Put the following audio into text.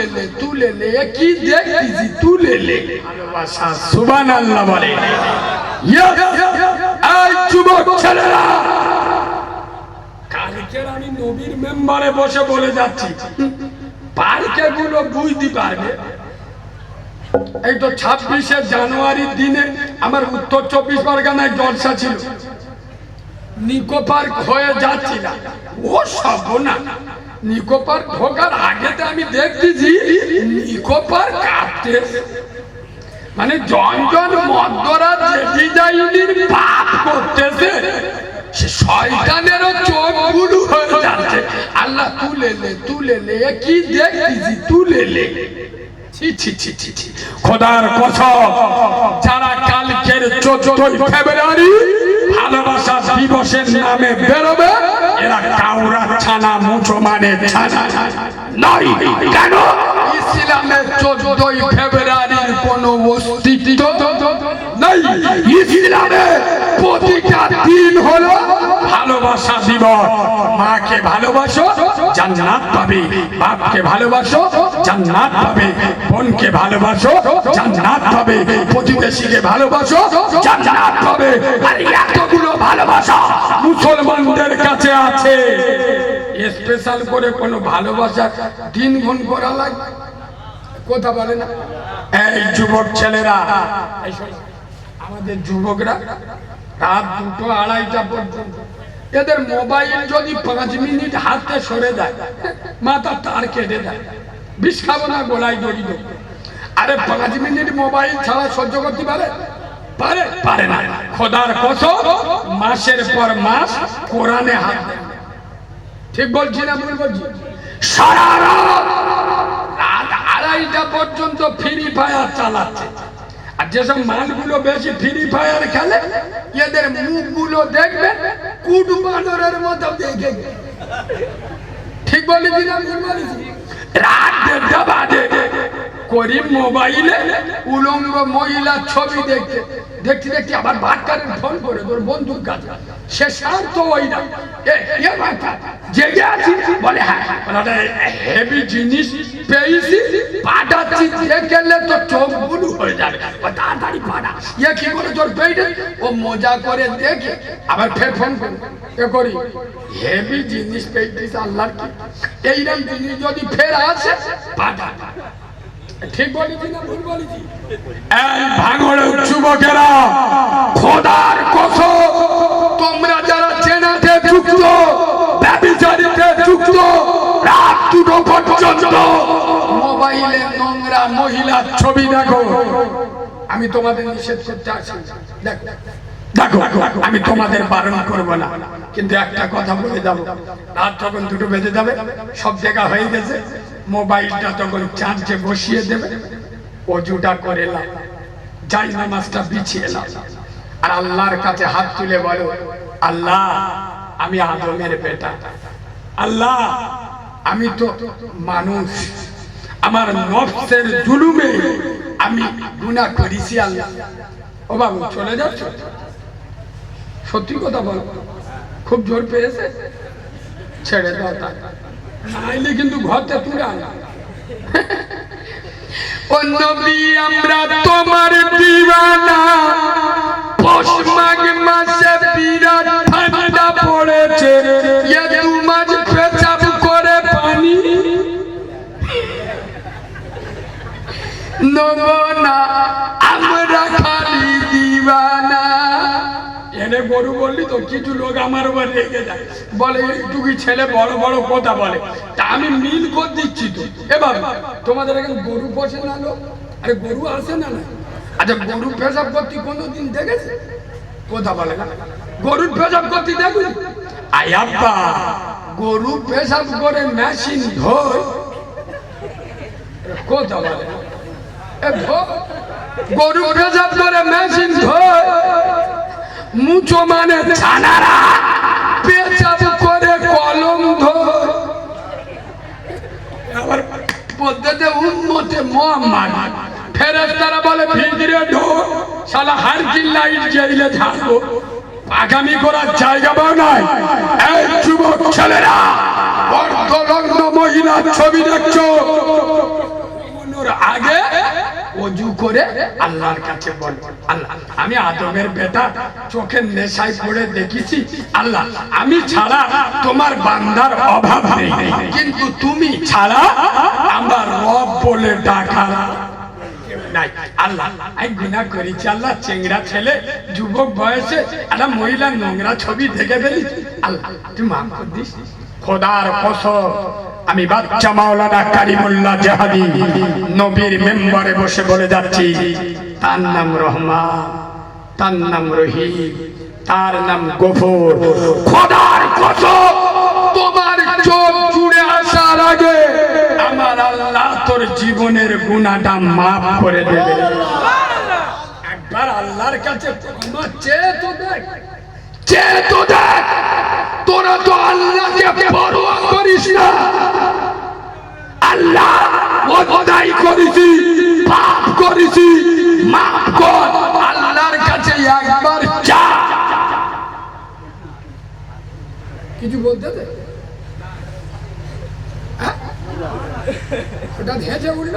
তুলে লে তুলে কি দেখতেছি সুবান আল্লাহ বলে। এই যুবক ছেলেরা। কালকের আমি নবীর মেম্বারে বসে বলে যাচ্ছি, পার্কে গুলো বুঝতে পারবে? এই তো ছাব্বিশে জানুয়ারির দিনে আমার উত্তর চব্বিশ পরগনায় জলসা ছিল। নিকো পার্ক হয়ে যাচ্ছি না ও সব না নিকো পার্ক ঢোকার আগেতে আমি দেখতেছি নিকো পার্ক কাঁপতে মানে জন জন মদ্যরা যে ডিজাইনের পাপ করতেছে চোখগুলো হয়ে যাচ্ছে। আল্লাহ তুলে তুলে কি দেখতেছি তুলে খোদার কসম, যারা কালকের চোদ্দই ফেব্রুয়ারি ভালোবাসা দিবসের নামে বেরোবে এরা কাউরা ছানা মুঠো মানে ছানা। নয় কেন? ইসলামের চোদ্দই ফেব্রুয়ারির কোন অস্তিত্ব নেই। ইসলামে প্রতিটা দিন হলো ভালোবাসা দিবস। মাকে ভালোবাসো জান্নাত পাবে। বাপকে ভালোবাসো, জান্নাত পাবে। বোনকে ভালোবাসো, জান্নাত পাবে। প্রতিবেশীকে ভালোবাসো, জান্নাত পাবে। আর এতগুলো ভালোবাসা মুসলমানদের কাছে আছে। স্পেশাল করে কোনো ভালোবাসা দিন গুণ করা লাগবে কথা বলে না? এই যুবক ছেলেরা আমাদের যুবকরা রাত দুটো আড়াইটা পর্যন্ত এদের মোবাইল যদি পাঁচ মিনিট হাতে সরে দেয়, মাথা তার কেটে দেয়। বিষ খাব না, গোলায় দড়ি দেবো। আরে পাঁচ মিনিট মোবাইল ছাড়া সহ্য করতে পারে? পারে পারে না। খোদার কসম, মাসের পর মাস কোরআনে হাত ঠিক বলছি না ভুল বলছি? সারা রাত আড়াইটা পর্যন্ত ফ্রি ফায়ার চালাচ্ছে। আর যেসব মালগুলো বেশি ফ্রি ফায়ার খেলে, এদের মুখগুলো দেখবেন কুট বানরের মতো দেখে। ঠিক বলেছি না ভুল বলেছি? রাত দেড়টা বাজে। করিম মোবাইলে উলঙ্গ মহিলা ছবি দেখতে দেখতে দেখতে আবার ভাটকারের ফোন করে, তোর বন্ধুর কাছে। সে সার তো ওই না জেগে আছি? বলে হ্যাঁ হেভি জিনিস পেয়েছি, পাঠাচ্ছি, দেখলে তো চোখ বুলু হয়ে যাবে। তাড়াতাড়ি পাঠা। ইয়ে কি করে তোর পেয়েছে ও মজা করে দেখে, আবার ফের ফোন করে। এ করি, হেভি জিনিস পেয়েছিস, আল্লাহর কি? এইরকম জিনিস যদি ফের আসে, পাঠা। ঠিক বলেছি না ভুল বলেছি? তোমরা যারা মোবাইলে নোংরা মহিলার ছবি দেখো। আমি তোমাদের নিষেধ করতে আসি। দেখো দেখো, আমি তোমাদের বারণ করব না। কিন্তু একটা কথা বলে যাব। রাত যখন দুটো বেজে যাবে, সব জায়গা হয়ে গেছে। মোবাইলটা তখন চার্জে বসিয়ে দেবে। অজুটা করে নাও যাই নামাজটা বিছিয়ে নাও আর আল্লাহর কাছে হাত তুলে বলো, আল্লাহ, আমি আদমের বেটা। আল্লাহ, আমি তো মানুষ। আমার নফসের জুলুমে আমি গুনাহ করেছি আল্লাহ। ও বাবু, চলে যাচ্ছ? সত্যি কথা বলো। খুব জোর পেয়েছে? ছেড়ে দাও নাইলে কিন্তু ঘরটা আনা। ও নবী, আমরা তোমার দিওয়ানা। পৌষ মাঘ মাসে বিরাট ঠান্ডা পড়েছে। এ দু মাস পেচাব করে পানি। নেব না এনে গরু বললি তো, কিছু লোক আমার উপর রেগে যায়। বলে একটুকি ছেলে, বড় বড় কথা বলে। তা আমি মিল করে দিচ্ছি তো। এবার তোমাদের এখানে গরু পোষে না লোক? আরে, গরু আসে না না। আচ্ছা গরু পেশাব করতে কোনোদিন দেখেছে? কথা বলে না। গরুর পেশাব করতে দেখুন। আয়াব্বা গরু পেশাব করে মেশিন ধোয় কথা বলে এ গরু পেশাব করে মেশিন ধোয় মুচো মানে ছানারা। পেচাপ করে কলম ধর। পদ্ধতি উন্মতে বলে ভিতরে ঢোক শালা হার লাইট জ্বাইলে থাকব। আগামী করার জায়গা পাও নাই। এই যুবক ছেলেরা, অর্ধলগ্ন মহিলার ছবি দেখছ? করে আল্লাহর কাছে বল। আল্লাহ, আমি আদমের বেটা, চোখের নেশায় পড়ে দেখেছি। আল্লাহ, আমি ছাড়া তোমার বান্দার অভাব নেই। কিন্তু তুমি ছাড়া আমার রব বলে ডাকা আল্লাহ আল্লাহ ছেলে, যুবক বয়সে একটা নোংরা ছবি দেখে খোদার কসম। আমি বাচ্চা মাওলানা কারিমুল্লাহ জাহাদি নবীর মেম্বারে বসে বলে যাচ্ছি, তার নাম রহমান, তার নাম রহিম, তার নাম গফুর। খোদার কসম, তোমার চোখ জুড়ে আসার আগে আমার আল্লাহ তোর জীবনের গুণাটা মাফ করে দেবে। একবার আল্লাহর কাছে তো দেখ, চেয়ে তো দেখ, তোরা তো আল্লাহকে পরোয়া করিস না। আল্লাহ অন্যায় করেছি, পাপ করেছি, মাফ কর, আল্লাহর কাছে একবার যা। কিছু বলতে দে। হ্যাঁ? ওটা ধেয়েছে উঠল।